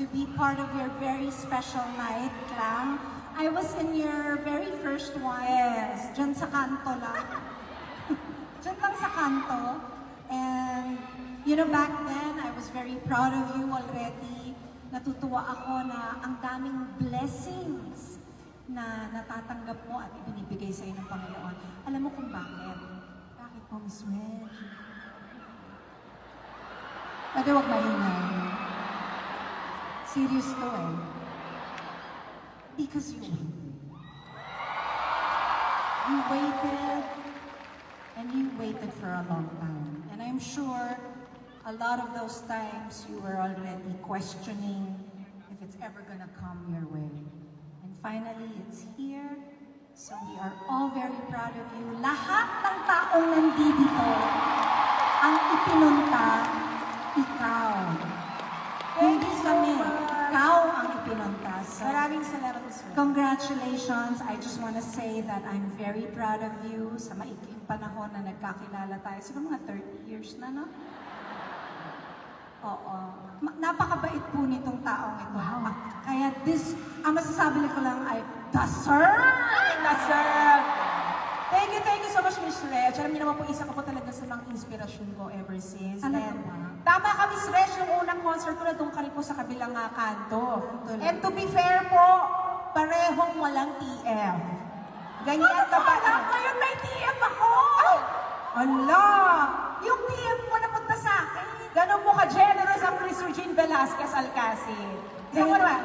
to be part of your very special night, Clam. I was in your very first one. Yes. Diyan sa kanto lang. Diyan lang sa kanto. And, you know, back then, I was very proud of you already. Natutuwa ako na ang daming blessings na natatanggap mo at ibinibigay sa ng Panginoon. Alam mo kung bakit? Bakit po, Miss Reg? Pwede wag maingay. Serious to eh. Because you. You waited and you waited for a long time. And I'm sure a lot of those times you were already questioning if it's ever gonna come your way. And finally, it's here. So we are all very proud of you. Lahat ng taong nandito Congratulations. I just want to say that I'm very proud of you sa maikling panahon na nagkakilala tayo. Siguro mga 30 years na, no? Oo. Ma- napakabait po nitong taong ito. Ah, Kaya this, ang masasabi ko lang ay, deserve! Deserve! Thank you, thank you so much, Miss Reg. Alam niyo naman po, isa ka po talaga sa mga inspirasyon ko ever since. Ano And? Tama ka, Miss Reg, yung unang concert ko na doon ka rin po sa kabilang nga kanto. And to be fair po, walang TF. Ganyan ka ba? Ngayon may TF ako! Ay! Ala! Yung TF mo napunta sa akin. Ganon mo ka-generous ang Chris Regine Velasquez Alcacid. So, about?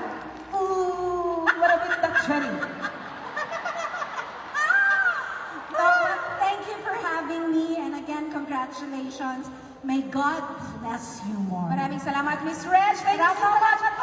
Ooh, that, Shari? So, thank you for having me. And again, congratulations. May God bless you more. Maraming salamat, Miss Reg. Thank you so much.